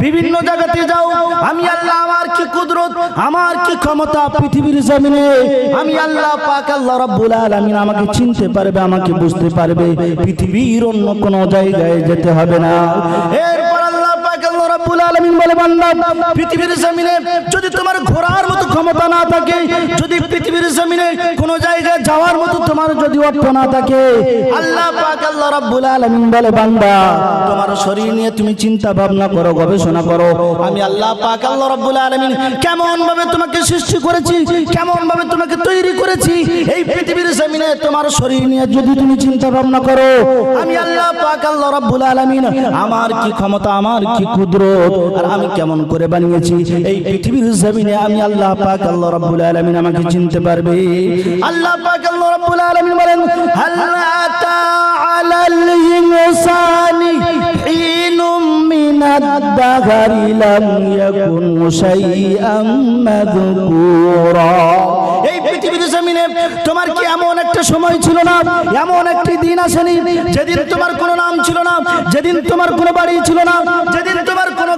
বিভিন্ন জায়গাতে যাও আমি আল্লাহ আমার কি কুদরত আমার কি ক্ষমতা পৃথিবীর জমিনে? আমি আল্লাহ পাক আল্লাহ রাব্বুল আলামিন আমাকে চিনতে পারবে আমাকে বুঝতে পারবে পৃথিবীর অন্য কোনো জায়গায় যেতে হবে না। আল্লাহ রাব্বুল আলামিন বলে, বান্দা, পৃথিবীর জমিনে যদি তোমার ঘোরার মতো ক্ষমতা না থাকে, যদি পৃথিবীর জমিনে জায়গায় যাওয়ার মতো তোমার যদি অর্থ না থাকে, আল্লাহ পাক, আল্লাহ রাব্বুল আলামিন বলে, বান্দা, তোমার শরীর নিয়ে তুমি চিন্তা ভাবনা করো, গবেষণা করো। আমি আল্লাহ পাক, আল্লাহ রাব্বুল আলামিন কেমন ভাবে তোমাকে সৃষ্টি করেছি কেমন ভাবে তোমাকে তৈরি করেছি, এই পৃথিবীর জমিনে তোমার শরীর নিয়ে যদি তুমি চিন্তা ভাবনা করো, আমি আল্লাহ পাক, আল্লাহ রাব্বুল আলামিন, আমার কি ক্ষমতা, আমার কি আর আমি কেমন করে বানিয়েছি? এই পৃথিবীর জমিনে আমি আল্লাহ পাক, আল্লাহ রাব্বুল আলামিন আমাকে চিনতে পারবে। আল্লাহ পাক, আল্লাহ রাব্বুল আলামিন বলেন হাল আতা আলাল ইনসানি হিনুম মিনাদ-দাহরি লাম ইয়াকুন শাইআম মাযকুরা। এই পৃথিবীর জমিনে তোমার কি এমন একটা সময় ছিল না? এমন একটি দিন আসেনি, যেদিন তোমার কোনো নাম ছিল না, যেদিন তোমার কোনো বাড়ি ছিল না, যেদিন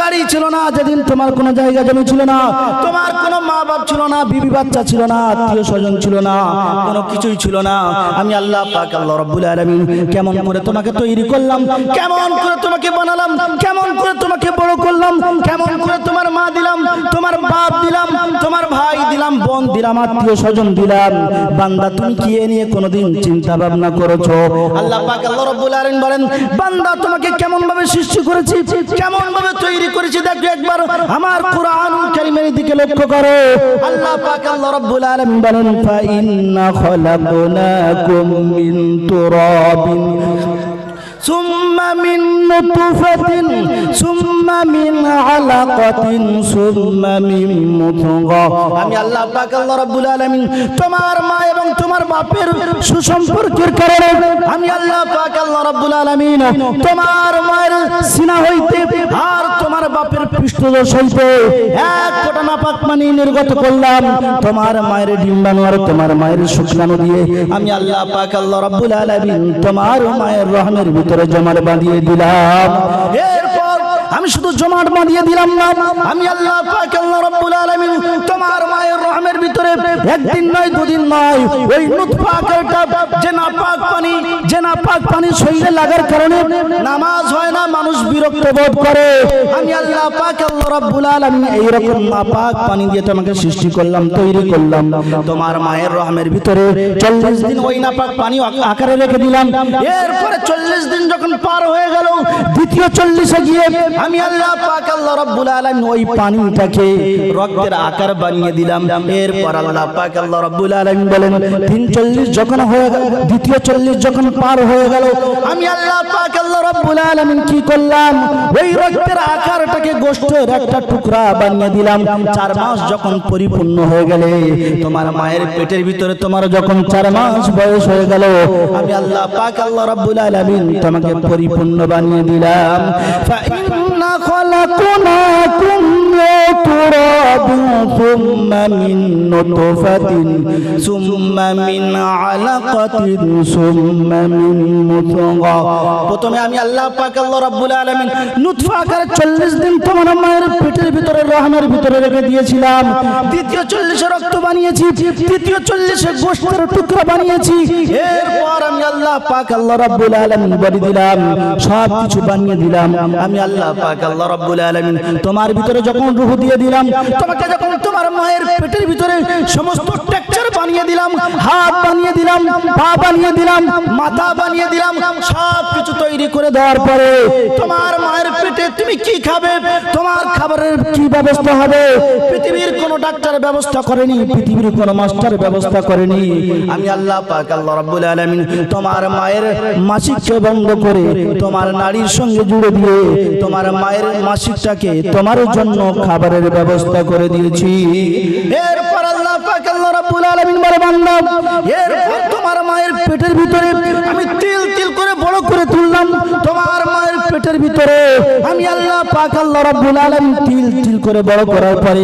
গাড়ি ছিল না যেদিন তোমার কোনো জায়গা জমি ছিল না তোমার কোনো মা বাপ ছিল না, বিবি বাচ্চা ছিল না, আত্মীয় স্বজন ছিল না, কোনো কিছুই ছিল না। আমি আল্লাহ পাক, আল্লাহ রব্বুল আলামিন কেমন করে তোমাকে তৈরি করলাম, কেমন করে তোমাকে বানালাম, কেমন করে তোমাকে বড় করলাম, কেমন করে তোমার মা দিলাম, তোমার বাপ দিলাম, তোমার ভাই দিলাম, বোন দিলাম, আত্মীয় স্বজন দিলাম। বান্দা, তুমি কি নিয়ে কোনোদিন চিন্তা ভাবনা করেছ? আল্লাহ পাক, আল্লাহ রাব্বুল আলামিন বলেন, বান্দা, তোমাকে কেমন ভাবে সৃষ্টি করেছি কেমন ভাবে তৈরি করেছি? দেখো একবার আমার কারীমের দিকে লক্ষ্য করো আল্লাহ পাক আল্লাহ রাব্বুল আলামিন বলেন ফা ইন্না খলাকনাকুম মিন তুরাবিন ثم من نطفة ثم من علقة ثم من مضغة আমি আল্লাহ পাক আল্লাহ রাব্বুল আলামিন তোমার মা এবং তোমার বাপের সুসম্পর্কের কারণে আমি আল্লাহ পাক আল্লাহ রাব্বুল আলামিন তোমার মায়ের সিনা হইতে আর তোমার বাপের এক ফোঁটা নাপাক পানি নির্গত করলাম। তোমার মায়ের ডিম্বাণু আর তোমার মায়ের শুক্রাণু দিয়ে আমি আল্লাহ পাক, আল্লাহ রাব্বুল আলামিন তোমার মায়ের রহমের ভিতরে জমার বাঁধিয়ে দিলাম। আমি শুধু জমাট বাঁধিয়ে দিলাম না। আমি আল্লাহ পাক, আল্লাহ রাব্বুল আলামিন তোমার মায়ের রহমের ভিতরে একদিন নয়, দুদিন নয়, ওই নুতফা আকারটা যে নাপাক পানি যে নাপাক পানি শরীরে লাগার কারণে নামাজ হয় না, মানুষ বিরক্ত বোধ করে। আমি আল্লাহ পাক, আল্লাহ রাব্বুল আলামিন এই রকম নাপাক পানি দিয়ে তোমাকে সৃষ্টি করলাম, তৈরি করলাম। তোমার মায়ের রহমের ভিতরে 40 দিন ওই নাপাক পানি আকারে রেখে দিলাম। এরপরে 40 দিন যখন পার হয়ে গেল, দ্বিতীয় 40 এ গিয়ে আমি আল্লাহ পাক, আল্লাহ রাব্বুল আলামিন ওই পানিটাকে রক্তের আকার বানিয়ে দিলাম। এরপর আল্লাহ পাক, আল্লাহ রাব্বুল আলামিন বলেন তিন চল্লিশ যখন হয়ে গেল, দ্বিতীয় চল্লিশ যখন পার হয়ে গেল, আমি আল্লাহ পাক, আল্লাহ রাব্বুল আলামিন কি করলাম? ওই রক্তের আকারটাকে গোশতের একটা টুকরা বানিয়ে দিলাম। চার মাস যখন পরিপূর্ণ হয়ে গেলে, তোমার মায়ের পেটের ভিতরে তোমার যখন চার মাস বয়স হয়ে গেল, আমি আল্লাহ পাক, আল্লাহ রাব্বুল আলামিন তোমাকে পরিপূর্ণ বানিয়ে দিলাম। خلقناكم من تراب ثم من نطفة ثم من علقة ثم من مضغة প্রথমে আমি আল্লাহ পাক আল্লাহ রাব্বুল আলামিন নুতফা আকারে 40 দিন তোমার মায়ের পেটের ভিতরে রহমের ভিতরে রেখে দিয়েছিলাম দ্বিতীয় 40 এ রক্ত বানিয়েছি তৃতীয় 40 এ গোশতের টুকরা বানিয়েছি এরপর আমি আল্লাহ পাক আল্লাহ রাব্বুল আলামিন বলে দিলাম সব কিছু বানিয়ে দিলাম। আমি আল্লাহ পাক আল্লাহ রাব্বুল আলামিন তোমার ভিতরে যখন রূহ দিয়ে দিলাম, তোমাকে যখন তোমার মায়ের পেটের ভিতরে সমস্ত টেক্সচার বানিয়ে দিলাম, হাত বানিয়ে দিলাম, পা বানিয়ে দিলাম, মাথা বানিয়ে দিলাম সব কিছু তৈরি করে দেওয়ার পরে তোমার মায়ের পেটে তুমি কি খাবে? তোমার খাবারের কি ব্যবস্থা হবে? পৃথিবীর কোনো ডাক্তার ব্যবস্থা করেনি, পৃথিবীর কোনো মাস্টার ব্যবস্থা করেনি। আমি আল্লাহ পাক আল্লাহ রাব্বুল আলামিন তোমার মায়ের মাসিককে বন্ধ করে তোমার নারীর সঙ্গে জুড়ে দিয়ে তোমার মায়ের মাসিকটাকে তোমার জন্য খাবারের ব্যবস্থা করে দিয়েছি। এরপর আল্লাহ পাক আল্লাহ রাব্বুল আলামিন বলে, বান্দা, এরপর তোমার মায়ের পেটের ভিতরে আমি তিল তিল করে বড় করে তুললাম, তোমার মায়ের পেটের ভিতরে। আমি আল্লাহ পাক, আল্লাহ রাব্বুল আলামিন তিল তিল করে বড় করার পরে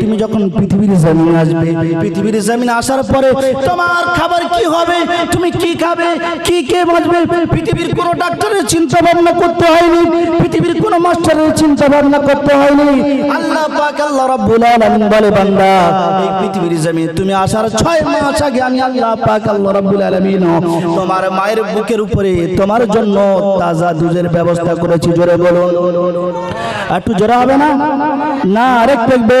তুমি যখন পৃথিবীর জমিনে আসবে, পৃথিবীর জমিনে আসার পরে তোমার খাবার কি হবে, তুমি কি খাবে, কি কে বাঁচবে, পৃথিবীর কোনো ডাক্তারের চিন্তা ভাবনা করতে হয়নি, পৃথিবীর কোনো মাস্টারের চিন্তা ভাবনা করতে হয়নি। আল্লাহ পাক, আল্লাহ রাব্বুল আলামিন বলে, বান্দা, এই পৃথিবীর জমিনে তুমি আসার ছয় মাস আগে আমি আল্লাহ পাক, আল্লাহ রাব্বুল আলামিন তোমার মায়ের বুকের উপরে, তোমার জন্য তাজা দুধের ব্যবস্থা করেছি জোরে বলুন। একটু জোরে হবে না? না আরেক দেখবে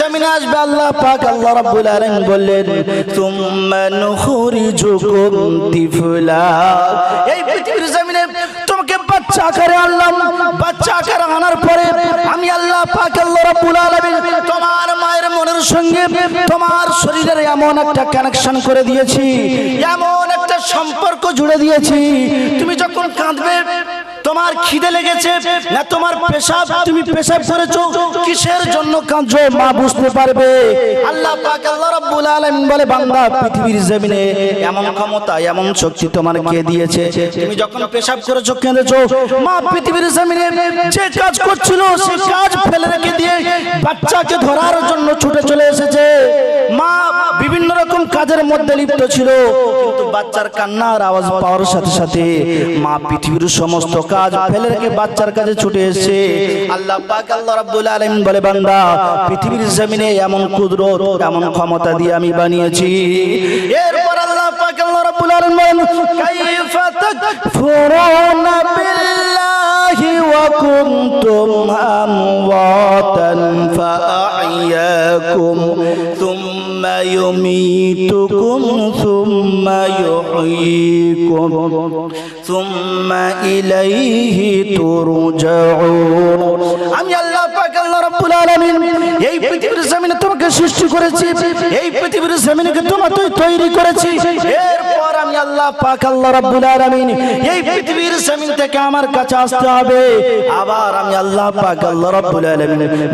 জমিনে আসবে আল্লাহ পাক, আল্লাহ রাব্বুল আলামিন বললেন তুম্মা নুখরিজুকুম তিফলা। এই পৃথিবীর জমিনে তোমাকে বাচ্চা আকারে আনলাম। বাচ্চা আকারে আনার পরে আমি আল্লাহ পাক, আল্লাহ রাব্বুল আলামিন তোমার মায়ের মনের সঙ্গে তোমার শরীরের এমন একটা কানেকশন করে দিয়েছি, এমন একটা সম্পর্ক জুড়ে দিয়েছি। তুমি যখন কাঁদবে তোমার খিদে লেগেছে? না, তোমার পেশাব তুমি পেশাব করেছ? কিসের জন্য কাঁদছো? মা বুঝতে পারবে। আল্লাহ পাক আল্লাহ রাব্বুল আলামিন বলে, বান্দা, পৃথিবীর জমিনে এমন ক্ষমতা, এমন শক্তি তোমার কে দিয়েছে? তুমি যখন পেশাব করেছ, কেঁদেছো? মা, পৃথিবীর জমিনে যে কাজ করছিল, সে কাজ ফেলে রেখে দিয়ে বাচ্চাকে ধরার জন্য ছুটে চলে এসেছে। কাজের মধ্যে লিপ্ত ছিল। কিন্তু বাচ্চার কান্নার আওয়াজ পাওয়ার সাথে সাথে মা পৃথিবীর সমস্ত কাজ ফেলে রেখে বাচ্চার কাছে ছুটে এসেছে। আল্লাহ পাক, আল্লাহ রাব্বুল আলামিন বলে, বান্দা, পৃথিবীর জমিনে এমন কুদরত, এমন ক্ষমতা দিয়ে আমি বানিয়েছি। এরপর আল্লাহ পাক, আল্লাহ রাব্বুল আলামিন বলেন, কাইফা তাকফুরুনা বিল্লাহি ওয়া কুনতুম আমওয়াতান ফাআইয়াকুম يميتكم ثم يحييكم ثم إليه ترجعون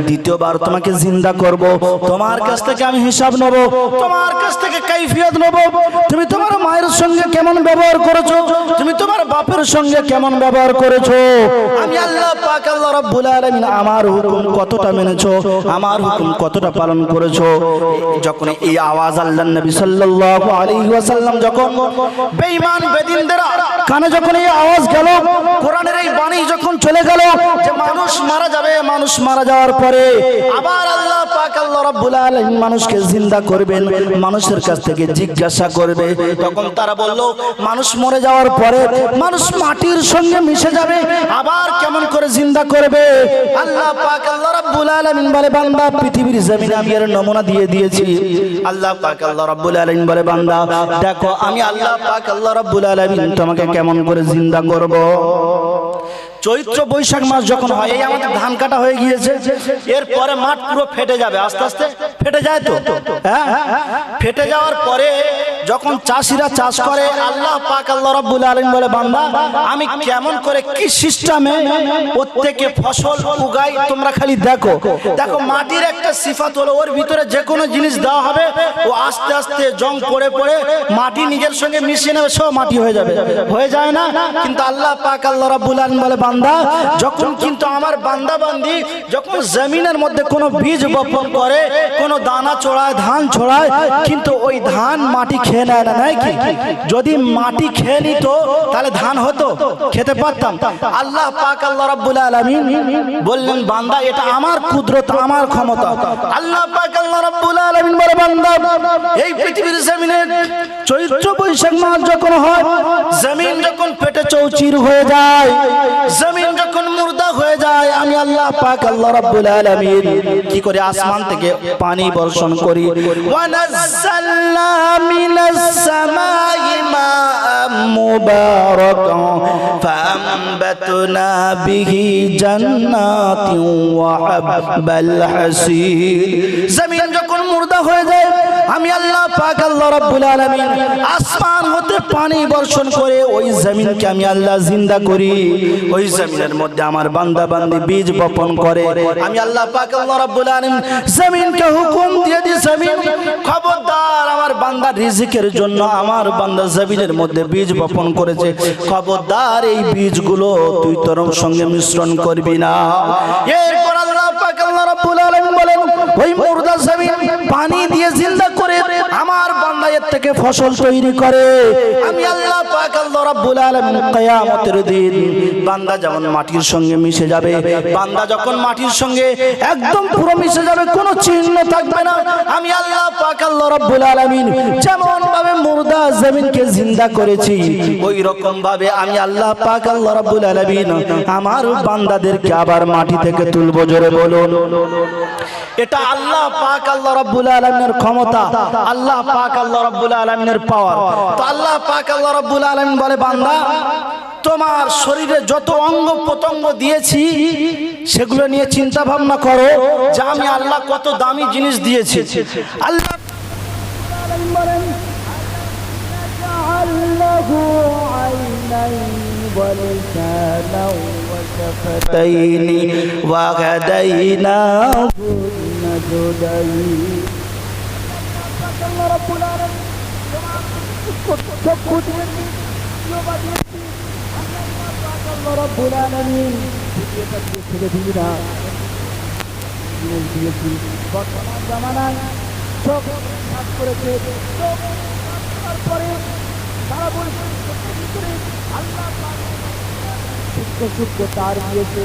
দ্বিতীয়বার তোমাকে জিন্দা করব। তোমার কাছ থেকে আমি হিসাব নেব। তোমার কাছ থেকে কাইফিয়ত নেব। তুমি তোমার মায়ের সঙ্গে কেমন ব্যবহার করেছ? তুমি তোমার বাপের সঙ্গে কেমন ব্যবহার করেছ? আমি আল্লাহ পাক, আল্লাহ আলামিন, আমার হুকুম কতটা মেনেছো আমার হুকুম কতটা পালন করেছ? যখন এই আওয়াজ আল্লাহ নবী সাল্লাল্লাহু আলাইহি ওয়াসাল্লাম যখন বেঈমান বেদিনদের কানে যখন এই আওয়াজ গেল, কোরআনের এই বাণী যখন চলে গেল যে মানুষ মারা যাবে, মানুষ মারা যাওয়ার পরে আবার আল্লাহ পাক আল্লাহ রাব্বুল আলামিন মানুষকে জিন্দা করবেন, মানুষের কাছ থেকে জিজ্ঞাসা করবে। তখন তারা বলল, মানুষ মরে যাওয়ার পরে মানুষ মাটির সঙ্গে মিশে যাবে, আবার কেমন করে জিন্দা করবে? আল্লাহ পাক আল্লাহ রাব্বুল আলামিন বলে, বান্দা, পৃথিবীর জমিনে আমি এর নমুনা দিয়ে দিয়েছি। আল্লাহ পাক আল্লাহ রাব্বুল আলামিন বলে, বান্দা, দেখো, আমি আল্লাহ পাক আল্লাহ রাব্বুল আলামিন তোমাকে কেমন করে জিন্দা করব? চৈত্র বৈশাখ মাস যখন হয়, এই আমাদের ধান কাটা হয়ে গিয়েছে, এরপরে মাঠ পুরো ফেটে যাবে, আস্তে আস্তে ফেটে যায় তো? হ্যাঁ? ফেটে যাওয়ার পরে যখন চাষিরা চাষ করে আল্লাহ পাক আল্লাহ রাব্বুল আলামিন বলে বান্দা আমি কেমন করে কি সিস্টেমে প্রত্যেকে ফসল উগাই তোমরা খালি দেখো। দেখো মাটির একটা সিফাত হলো ওর ভিতরে যে কোনো জিনিস দেওয়া হবে ও আস্তে আস্তে জং পড়ে পড়ে মাটি নিজের সঙ্গে মিশিয়ে নেবে সব মাটি হয়ে যাবে। হয়ে যায় না? কিন্তু আল্লাহ পাক আল্লাহ রাব্বুল আলামিন বলে বান্দা যখন কিন্তু আমার বান্দা বান্দি যখন জমিনের মধ্যে কোনো বীজ বপন করে কোনো দানা ছড়ায় ধান ছড়ায় কিন্তু ওই ধান মাটি খেয়ে নেয় না, নাই কি? যদি মাটি খেয়ে নিত, তাহলে ধান হতো, খেতে পারতাম। আল্লাহ পাক, আল্লাহ রাব্বুল আলামিন বললেন, বান্দা, এটা আমার কুদরত, আমার ক্ষমতা। আল্লাহ পাক, আল্লাহ রাব্বুল আলামিন বলে, বান্দা, এই পৃথিবীর জমিনে চৈত্র বৈশাখ মাস যখন হয়, জমিন যখন পেটে চৌচির হয়ে যায়, জমিন যখন মুর্দা হয়ে যায়, আমি আল্লাহ পাক, আল্লাহ রাব্বুল আলামিন কি করে আসমান থেকে পানি বর্ষণ করি? ওয়া নাযালনা মিনাস সামাই মা'আম فأنبتنا به বিহি وحب ওয়া زمين যখন মুর্দা হয়ে যায় আমি আল্লাহ পাক, আল্লাহ রাব্বুল আলামিন আসমান হতে পানি বর্ষণ করে ওই জমিনকে আমি আল্লাহ জিন্দা করি। ওই জমিনের মধ্যে আমার বান্দা বান্দি বীজ বপন করে। আমি আল্লাহ পাক, আল্লাহ রাব্বুল আলামিন জমিনকে হুকুম দিয়ে দিই, জমিন খবরদার আমার বান্দা রিজিকের জন্য আমার বান্দা জমিনের মধ্যে বীজ বপন করেছে। খবরদার এই বীজগুলো তুই তোর সঙ্গে মিশ্রণ করবি না। এরপর রাব্বুল আলামিন বলেন ওই মুর্দা জমিন পানি দিয়ে জিন্দা করে আমার বান্দা এর থেকে ফসল তৈরি করে। আমি আল্লাহ পাক আল্লাহ রাব্বুল আলামিন কিয়ামতের দিন বান্দা যেমন মাটির সঙ্গে মিশে যাবে, বান্দা যখন মাটির সঙ্গে একদম পুরো মিশে যাবে, কোনো চিহ্ন থাকবে না। আমি আল্লাহ পাক আল্লাহ রাব্বুল আলামিন যেমন ভাবে মুর্দা জমিনকে জিন্দা করেছি ওই রকম ভাবে আমি আল্লাহ পাক আল্লাহ রাব্বুল আলামিন আমার বান্দাদেরকে আবার মাটি থেকে তুলবো জোরে বলুন। এটা আল্লাহ পাক আল্লাহ রাব্বুল আলামিনের ক্ষমতা। পাক আল্লাহ রাব্বুল আলামিনের পাওয়ার তো আল্লাহ পাক আল্লাহ রাব্বুল আলামিন বলে বান্দা তোমার শরীরে যত অঙ্গ প্রত্যঙ্গ দিয়েছি সেগুলো নিয়ে চিন্তা ভাবনা করো যে আমি আল্লাহ কত দামি জিনিস দিয়েছি আল্লাহ له عينين ولسانا وشفتين شفتين وهديناه النجدين আল্লাহ রাব্বুল তারা বলছে আল্লাহ সূক্ষ্ম তার দিয়েছে।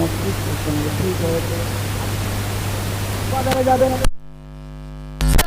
মস্তিষ্কের সঙ্গে ঠিক হয়েছে। বাজারে যাবেন।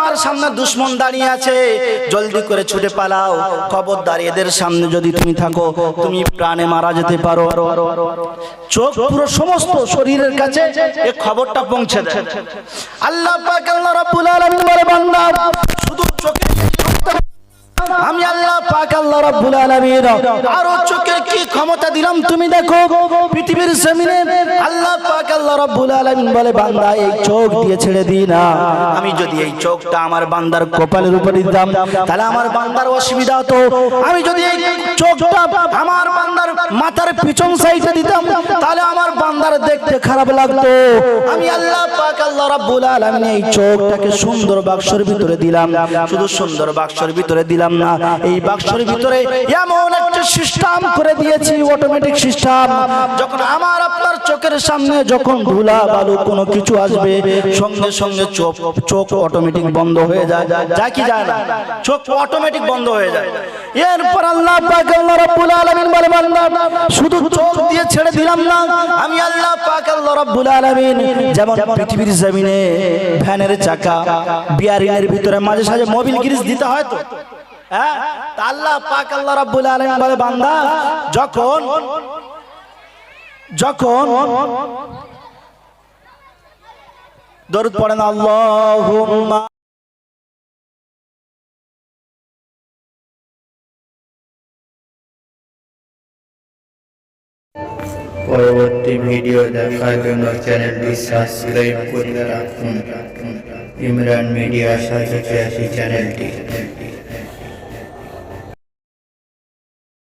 তোমার সামনে দুশ্মন দাঁড়িয়ে আছে, জলদি করে ছুটে পালাও। খবরদার এদের সামনে যদি তুমি থাকো, তুমি প্রাণে মারা যেতে পারো। চোখ পুরো সমস্ত শরীরের কাছে এই খবরটা পৌঁছে দেয়। আল্লাহ পাক আল্লাহ রাব্বুল আলামিন বলে, বান্দা, শুধু আমি আল্লাহ পাক, আল্লাহ রাব্বুল আলামিন। আরও চোখের কি ক্ষমতা দিলাম তুমি দেখো? পৃথিবীর জমিনে আল্লাহ পাক, আল্লাহ রাব্বুল আলামিন বলে, বান্দা, এই চোখ দিয়ে ছেড়ে দিই না। আমি যদি এই চোখটা আমার বান্দার কপালের উপরে দিতাম, তাহলে আমার বান্দার অসুবিধা হতো। আমি যদি এই চোখটা আমার বান্দার মাথার পিছন সাইডে দিতাম, তাহলে আমার বান্দার দেখতে খারাপ লাগতো। আমি আল্লাহ পাক, আল্লাহ রাব্বুল আলামিন এই চোখটাকে সুন্দর বাক্সের ভিতরে দিলাম। শুধু সুন্দর বাক্সের ভিতরে দিলাম না এই বাক্সের ভিতরে এমন একটা সিস্টেম করে দিয়েছি অটোমেটিক সিস্টেম যখন আমার আপনার চোখের সামনে যখন ধুলা বালু কোনো কিছু আসবে, সঙ্গে সঙ্গে চোখ চোখ অটোমেটিক বন্ধ হয়ে যায়। যা কি যায় না? চোখ অটোমেটিক বন্ধ হয়ে যায়। এরপর আল্লাহ পাক আল্লাহ রাব্বুল আলামিন বলে, বান্দা, শুধু চোখ দিয়ে ছেড়ে দিলাম না, আমি আল্লাহ পাক আল্লাহ রাব্বুল আলামিন যেমন পৃথিবীর জমিনে ভ্যানের চাকা বিয়ারিনের ভিতরে মাঝে সাঝে মোবিল গ্রিস দিতে হয় তো। হ্যাঁ? আল্লাহ পাক আল্লাহ রাব্বুল আলামিন বলে, বান্দা, যখন যখন দরুদ পড়েন আল্লাহুম্মা পরবর্তী ভিডিও দেখার জন্য চ্যানেলটি সাবস্ক্রাইব করে রাখুন। ইমরান মিডিয়া সাথে চ্যানেলটি।